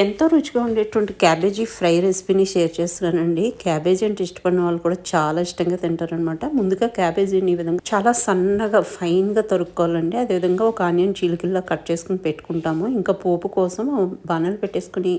ఎంతో రుచిగా ఉండేటువంటి క్యాబేజీ ఫ్రై రెసిపీని షేర్ చేస్తున్నానండి. క్యాబేజీ అంటే ఇష్టపడిన వాళ్ళు కూడా చాలా ఇష్టంగా తింటారనమాట ముందుగా క్యాబేజీని ఈ విధంగా చాలా సన్నగా ఫైన్గా తరుక్కోవాలండి. అదేవిధంగా ఒక ఆనియన్ చీలికల్లా కట్ చేసుకుని పెట్టుకుంటాము. ఇంకా పోపు కోసం బాణాలు పెట్టేసుకుని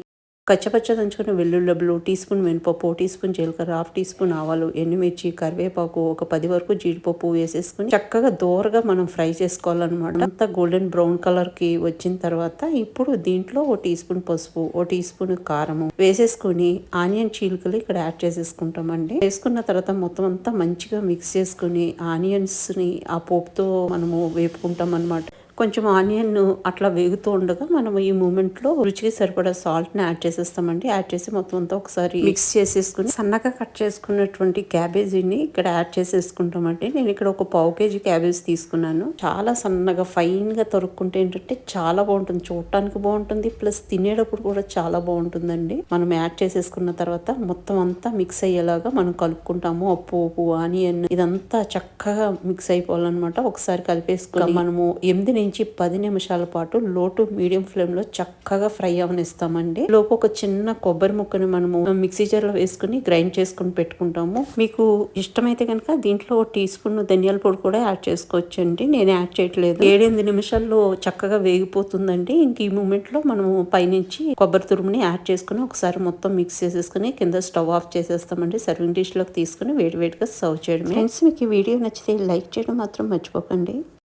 కచ్చపచ్చ దంచుకున్న వెల్లుల్లబ్బులు టీ స్పూన్ మినపప్పు టీ స్పూన్ జీలకర్ర హాఫ్ టీ స్పూన్ ఆవాలు ఎండుమిర్చి కరివేపాకు ఒక పది వరకు జీడిపప్పు వేసేసుకుని చక్కగా దోరగా మనం ఫ్రై చేసుకోవాలన్నమాట. అంతా గోల్డెన్ బ్రౌన్ కలర్కి వచ్చిన తర్వాత ఇప్పుడు దీంట్లో ఓ టీ స్పూన్ పసుపు ఓ టీ స్పూన్ కారము వేసేసుకుని ఆనియన్ చీలికలు ఇక్కడ యాడ్ చేసేసుకుంటామండి. వేసుకున్న తర్వాత మొత్తం అంతా మంచిగా మిక్స్ చేసుకుని ఆనియన్స్ని ఆ పోపుతో మనము వేపుకుంటాం అనమాట కొంచెం ఆనియన్ అట్లా వేగుతూ ఉండగా మనం ఈ మూమెంట్లో రుచికి సరిపడా సాల్ట్ని యాడ్ చేసేస్తామండి. యాడ్ చేసి మొత్తం అంతా ఒకసారి మిక్స్ చేసేసుకుని సన్నగా కట్ చేసుకున్నటువంటి క్యాబేజీని ఇక్కడ యాడ్ చేసేసుకుంటామండి. నేను ఇక్కడ ఒక పావు కేజీ క్యాబేజ్ తీసుకున్నాను. చాలా సన్నగా ఫైన్గా తొరుక్కుంటే ఏంటంటే చాలా బాగుంటుంది. చూడటానికి బాగుంటుంది. ప్లస్ తినేటప్పుడు కూడా చాలా బాగుంటుందండి. మనం యాడ్ చేసేసుకున్న తర్వాత మొత్తం అంతా మిక్స్ అయ్యేలాగా మనం కలుపుకుంటాము. అప్పు ఉప్పు ఆనియన్ ఇదంతా చక్కగా మిక్స్ అయిపోవాలన్నమాట. ఒకసారి కలిపేసుకుని మనము ఎనిమిది నుంచి పది నిమిషాల పాటు లోటు మీడియం ఫ్లేమ్లో చక్కగా ఫ్రై అవనిస్తామండి. లోపు ఒక చిన్న కొబ్బరి ముక్కని మనము మిక్సీ జార్లో వేసుకుని గ్రైండ్ చేసుకుని పెట్టుకుంటాము. మీకు ఇష్టమైతే కనుక దీంట్లో టీ స్పూన్ ధనియాల పొడి కూడా యాడ్ చేసుకోవచ్చండి. నేను యాడ్ చేయట్లేదు. ఏడెనిమిది నిమిషాల్లో చక్కగా వేగిపోతుందండి. ఇంక ఈ మూమెంట్లో మనము పైనుంచి కొబ్బరి తురుముని యాడ్ చేసుకుని ఒకసారి మొత్తం మిక్స్ చేసేసుకుని కింద స్టవ్ ఆఫ్ చేసేస్తామండి. సర్వింగ్ డిష్లోకి తీసుకుని వేడివేడిగా సర్వ్ చేయడం ఫ్రెండ్స్ మీకు ఈ వీడియో నచ్చితే లైక్ చేయడం మాత్రం మర్చిపోకండి.